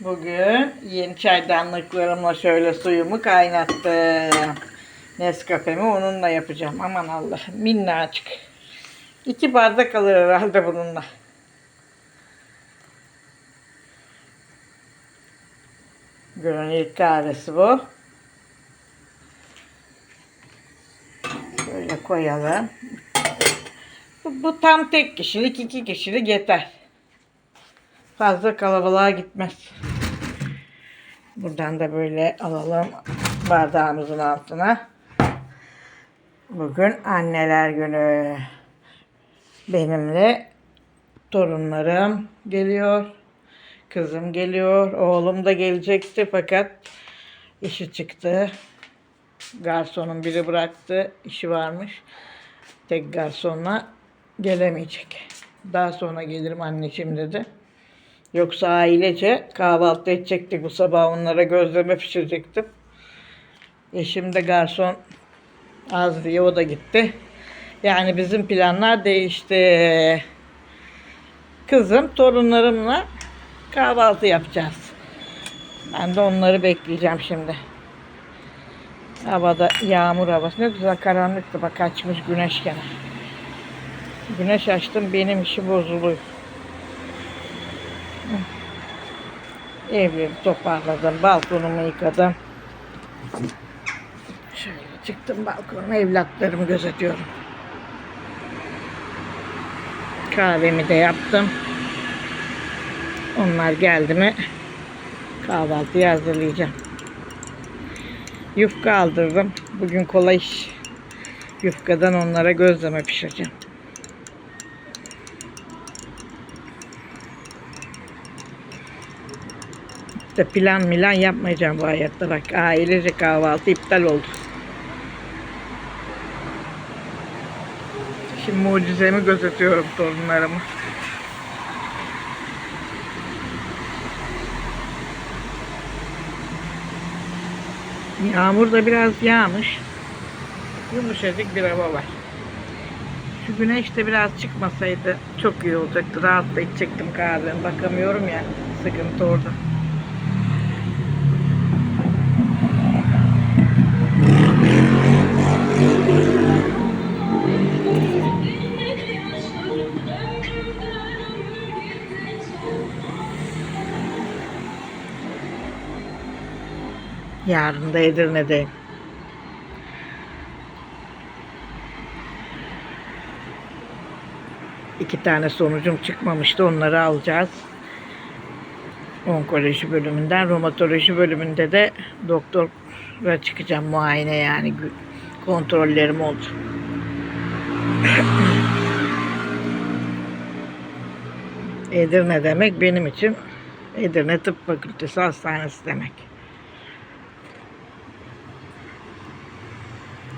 Bugün yeni çaydanlıklarımla şöyle suyumu kaynattım. Nescafe'mi onunla yapacağım. Aman Allah'ım minnacık. İki bardak alır herhalde bununla. İlk kahvesi bu. Şöyle koyalım. Bu, bu tam tek kişilik, iki kişilik yeter. Fazla kalabalığa gitmez. Buradan da böyle alalım bardağımızın altına. Bugün anneler günü. Benimle torunlarım geliyor. Kızım geliyor. Oğlum da gelecekti fakat işi çıktı. Garsonun biri bıraktı. işi varmış. Tek garsonla gelemeyecek. Daha sonra gelirim anneciğim dedi. Yoksa ailece kahvaltı edecektik bu sabah onlara gözleme pişirecektim. Eşim de garson az diye o da gitti. Yani bizim planlar değişti. Kızım torunlarımla kahvaltı yapacağız. Ben de onları bekleyeceğim şimdi. Havada yağmur havası. Ne güzel karanlıktı bak açmış güneş gene. Güneş açtım benim işi bozuluyor. Evleri toparladım. Balkonumu yıkadım. Şöyle çıktım balkona. Evlatlarımı gözetiyorum. Kahvemi de yaptım. Onlar geldi mi kahvaltıyı hazırlayacağım. Yufka aldırdım. Bugün kolay iş. Yufkadan onlara gözleme pişireceğim. İşte plan milan yapmayacağım bu hayatta bak. Ailece kahvaltı iptal oldu. Şimdi mucizemi gözetiyorum torunlarımı. Yağmur da biraz yağmış. Yumuşacık bir hava var. Şu güneş de biraz çıkmasaydı çok iyi olacaktı. Rahat da içecektim kahvemi. Bakamıyorum ya. Sıkıntı orada. Yarın da Edirne'deyim. İki tane sonucum çıkmamıştı. Onları alacağız. Onkoloji bölümünden, romatoloji bölümünde de doktora çıkacağım muayene yani kontrollerim olacak. Edirne demek benim için Edirne Tıp Fakültesi Hastanesi demek.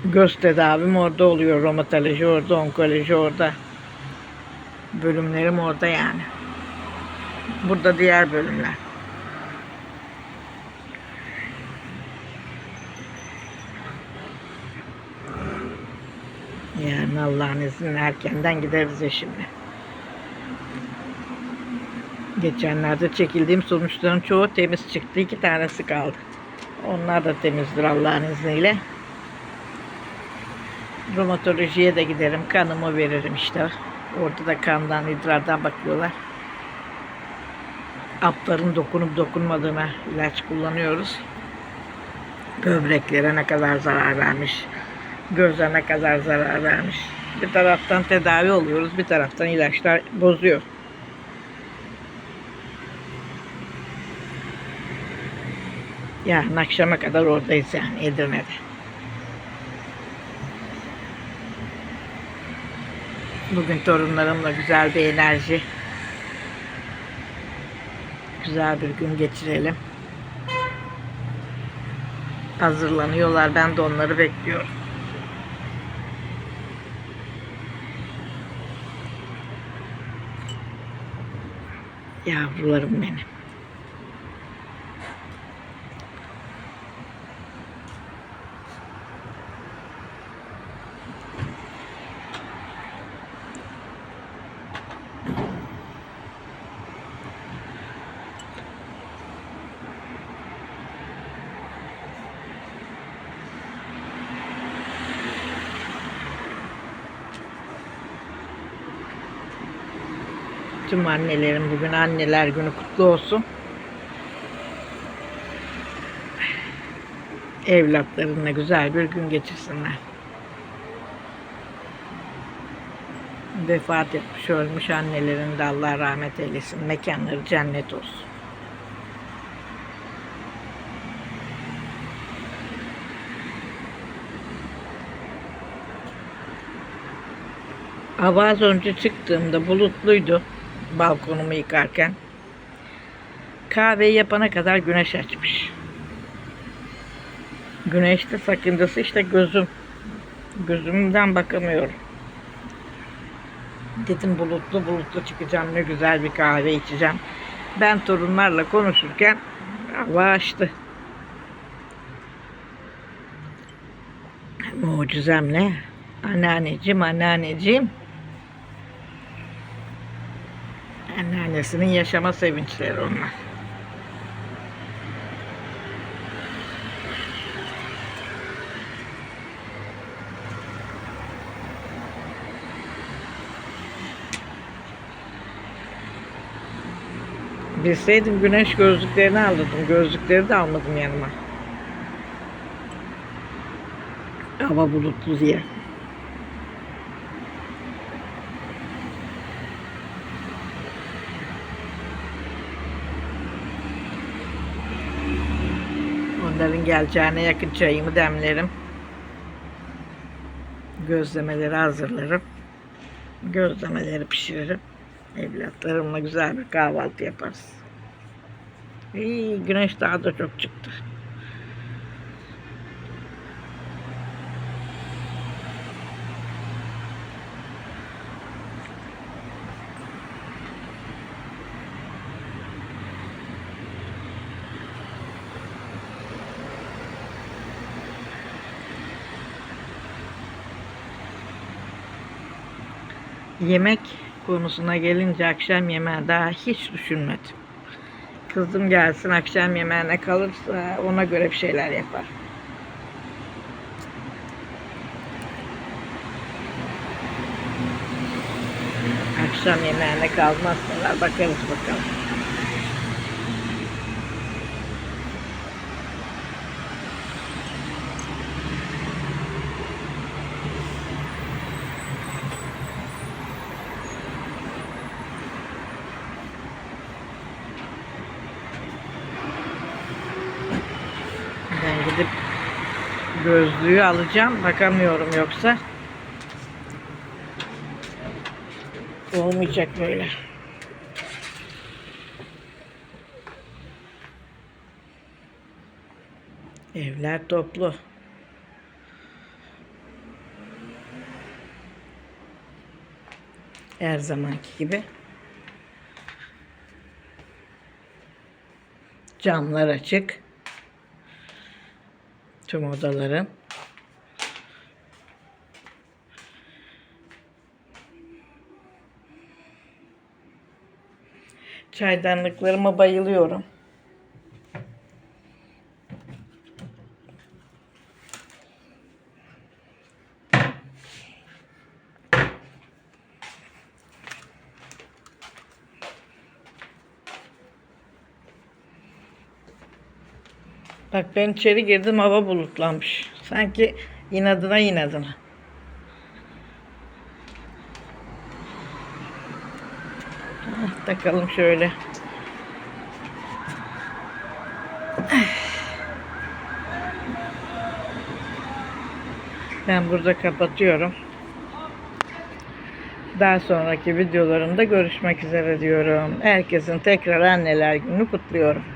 Göz tedavim orada oluyor. Romatoloji orada, onkoloji orada. Bölümlerim orada yani. Burada diğer bölümler. Yani Allah'ın izniyle erkenden gideriz ya şimdi. Geçenlerde çekildiğim sonuçların çoğu temiz çıktı. İki tanesi kaldı. Onlar da temizdir Allah'ın izniyle. Romatolojiye de giderim. Kanımı veririm işte. Orada da kandan, idrardan bakıyorlar. Apların dokunup dokunmadığına ilaç kullanıyoruz. Böbreklere ne kadar zarar vermiş. Göze ne kadar zarar vermiş. Bir taraftan tedavi oluyoruz. Bir taraftan ilaçlar bozuyor. Yarın akşama kadar oradayız yani Edirne'de. Bugün torunlarımla güzel bir enerji. Güzel bir gün geçirelim. Hazırlanıyorlar. Ben de onları bekliyorum. Yavrularım benim. Tüm annelerin bugün anneler günü kutlu olsun. Evlatlarınla güzel bir gün geçirsinler. Vefat etmiş ölmüş annelerin de Allah rahmet eylesin. Mekanları cennet olsun. Hava az önce çıktığımda bulutluydu balkonumu yıkarken. Kahveyi yapana kadar güneş açmış. Güneşte sakıncası işte gözüm. Gözümden bakamıyorum. Dedim bulutlu bulutlu çıkacağım ne güzel bir kahve içeceğim. Ben torunlarla konuşurken hava açtı. Mucizem ne? Anneanneciğim, anneanneciğim. Anneannesinin yaşama sevinçleri onlar. Bilseydim güneş gözlüklerini alırdım. Gözlükleri de almadım yanıma. Hava bulutlu diye. Onların geleceğine yakın çayımı demlerim. Gözlemeleri hazırlarım. Gözlemeleri pişiririm. Evlatlarımla güzel bir kahvaltı yaparız. İyi, güneş daha da çok çıktı. Yemek konusuna gelince akşam yemeği daha hiç düşünmedim. Kızım gelsin akşam yemeğine kalırsa ona göre bir şeyler yapar. Akşam yemeğine kalmazsalar bakarız bakalım. Ben gidip gözlüğü alacağım. Bakamıyorum yoksa. Olmayacak böyle. Evler toplu. Her zamanki gibi. Camlar açık. Tüm odaların. Çaydanlıklarıma bayılıyorum. Bak ben içeri girdim hava bulutlanmış. Sanki inadına inadına. Ah, takalım şöyle. Ben burada kapatıyorum. Daha sonraki videolarımda görüşmek üzere diyorum. Herkesin tekrar anneler günü kutluyorum.